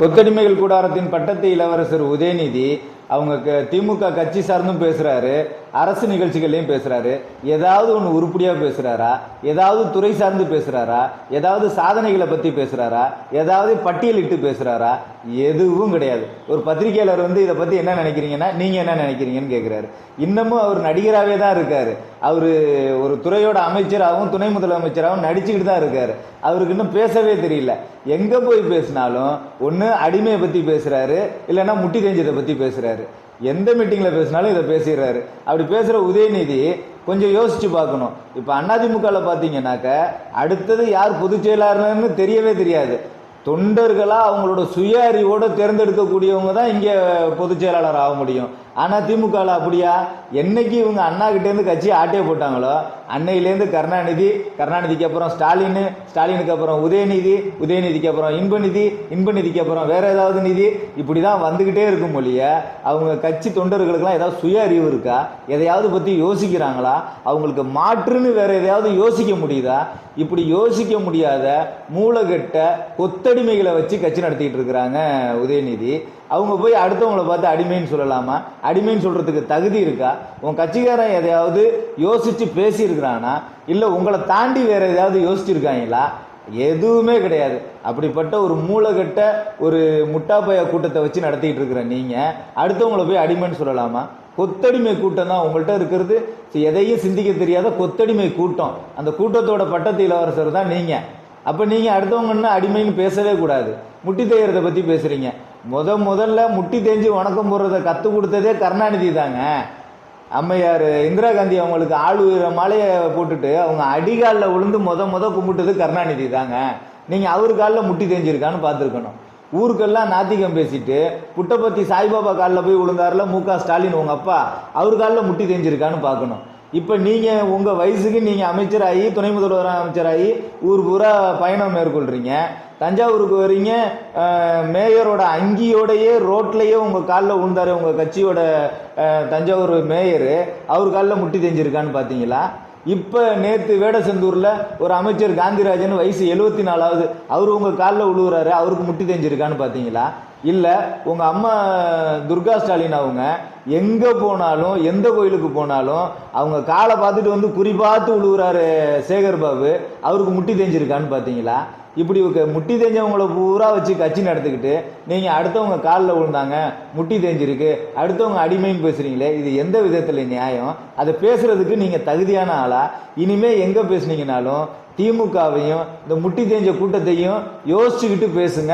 கொத்தடிமைகள் கூடாரத்தின் பட்டத்து இளவரசர் உதயநிதி அவங்க க- திமுக கட்சி சார்ந்தும் பேசுறாரு. அரசு நிகழ்ச்சிகள்லையும் பேசுகிறாரு ஏதாவது ஒன்று உருப்படியாக பேசுகிறாரா ஏதாவது துறை சார்ந்து பேசுகிறாரா ஏதாவது சாதனைகளை பற்றி பேசுகிறாரா ஏதாவது பட்டியலிட்டு பேசுகிறாரா எதுவும் கிடையாது. ஒரு பத்திரிகையாளர் வந்து இதை பற்றி என்ன நினைக்கிறீங்கன்னா நீங்கள் என்ன நினைக்கிறீங்கன்னு கேட்குறாரு இன்னமும் அவர் நடிகராகவே தான் இருக்கார். அவர் ஒரு துறையோட அமைச்சராகவும் துணை முதலமைச்சராகவும் நடிச்சுக்கிட்டு தான் இருக்கார். அவருக்கு இன்னும் பேசவே தெரியல. எங்கே போய் பேசினாலும் ஒன்று அடிமையை பற்றி பேசுகிறாரு இல்லைன்னா முட்டி தெரிஞ்சதை பற்றி பேசுகிறாரு எந்த மீட்டிங்கில் பேசினாலும் இதை பேசிடுறாரு. அப்படி பேசுகிற உதயநிதி கொஞ்சம் யோசிச்சு பார்க்கணும். இப்போ அதிமுகல பார்த்தீங்கன்னாக்க அடுத்தது யார் பொதுச் செயலாளர்னு தெரியவே தெரியாது. தொண்டர்களாக அவங்களோட சுய அறிவோட தேர்ந்தெடுக்கக்கூடியவங்க தான் இங்கே பொதுச் செயலாளர் ஆக முடியும். ஆனால் திமுகவில் அப்படியா? என்னைக்கு இவங்க அண்ணா கட்சி ஆட்டே போட்டாங்களோ அன்னையிலேருந்து கருணாநிதி கருணாநிதிக்கு அப்புறம் ஸ்டாலின் ஸ்டாலினுக்கு அப்புறம் உதயநிதி உதயநிதிக்கு அப்புறம் இன்பநிதி இன்பநிதிக்கு அப்புறம் வேறு ஏதாவது நிதி இப்படி தான் வந்துக்கிட்டே இருக்கும் மொழிய அவங்க கட்சி தொண்டர்களுக்கெல்லாம் ஏதாவது சுய அறிவு இருக்கா? எதையாவது பற்றி யோசிக்கிறாங்களா? அவங்களுக்கு மாற்றுன்னு வேறு எதையாவது யோசிக்க முடியுதா? இப்படி யோசிக்க முடியாத மூலகட்ட கொத்தடிமைகளை வச்சு கட்சி நடத்திக்கிட்டு இருக்கிறாங்க உதயநிதி. அவங்க போய் அடுத்தவங்கள பார்த்து அடிமைன்னு சொல்லலாமா? அடிமைன்னு சொல்கிறதுக்கு தகுதி இருக்கா? உன் கட்சிக்காரன் எதையாவது யோசித்து பேசியிருக்கிறானா? இல்லை உங்களை தாண்டி வேறு எதையாவது யோசிச்சிருக்காங்களா? எதுவுமே கிடையாது. அப்படிப்பட்ட ஒரு மூளைகட்ட ஒரு முட்டாப்பைய கூட்டத்தை வச்சு நடத்திக்கிட்டு இருக்கிற நீங்கள் அடுத்தவங்களை போய் அடிமைன்னு சொல்லலாமா? கொத்தடிமை கூட்டம் தான் உங்கள்கிட்ட இருக்கிறது. எதையும் சிந்திக்க தெரியாத கொத்தடிமை கூட்டம். அந்த கூட்டத்தோட பட்டத்து இளவரசர் தான் நீங்கள் அப்போ நீங்கள் அடுத்தவங்கன்னா அடிமைன்னு பேசவே கூடாது. முட்டி தேயறதை பற்றி பேசுகிறீங்க முத முதல்ல முட்டி தேஞ்சு வணக்கம் போடுறத கற்றுக் கொடுத்ததே கருணாநிதி தாங்க. அம்மையார் இந்திரா காந்தி அவங்களுக்கு ஆள் உயிர மாலையை போட்டுட்டு அவங்க அடிகாலில் விழுந்து முத முத கும்பிட்டது கருணாநிதி தாங்க. நீங்கள் அவர் காலில் முட்டி தேஞ்சிருக்கான்னு பார்த்துருக்கணும். ஊருக்கெல்லாம் நாத்திகம் பேசிட்டு புட்டபத்தி சாய்பாபா காலில் போய் விழுந்தாரில் மு க ஸ்டாலின் உங்கள் அப்பா அவர் காலில் முட்டி தேஞ்சிருக்கான்னு பார்க்கணும். இப்போ நீங்கள் உங்கள் வயசுக்கு நீங்கள் அமைச்சராகி துணை முதல்வர் அமைச்சராகி ஊர் பூரா பயணம் மேற்கொள்கிறீங்க தஞ்சாவூருக்கு வரீங்க மேயரோட அங்கியோடையே ரோட்லையே உங்கள் காலில் விழுந்தார் உங்கள் கட்சியோட தஞ்சாவூர் மேயரு. அவர் காலில் முட்டி தெரிஞ்சிருக்கான்னு பார்த்தீங்களா இப்போ நேற்று வேடசந்தூரில் ஒரு அமைச்சர் காந்திராஜன் வயசு எழுபத்தி நாலாவது அவர் உங்கள் காலில் உழுவுறாரு அவருக்கு முட்டி தெரிஞ்சிருக்கான்னு பார்த்தீங்களா இல்லை உங்கள் அம்மா துர்கா ஸ்டாலின் அவங்க எங்கே போனாலும் எந்த கோயிலுக்கு போனாலும் அவங்க காலை பார்த்துட்டு வந்து குறி பார்த்து சேகர் பாபு அவருக்கு முட்டி தெரிஞ்சிருக்கான்னு பார்த்தீங்களா இப்படி க- முட்டி தேஞ்சவங்களை பூரா வச்சு கட்சி நடத்திக்கிட்டு நீங்கள் அடுத்தவங்க காலில் விழுந்தாங்க முட்டி தேஞ்சிருக்கு அடுத்தவங்க அடிமைன்னு பேசுறீங்களே இது எந்த விதத்தில் நியாயம்? அதை பேசுகிறதுக்கு நீங்கள் தகுதியான ஆளா? இனிமே எங்கே பேசுனீங்கனாலும் திமுகவையும் இந்த முட்டி தேஞ்ச கூட்டத்தையும் யோசிச்சுக்கிட்டு பேசுங்க.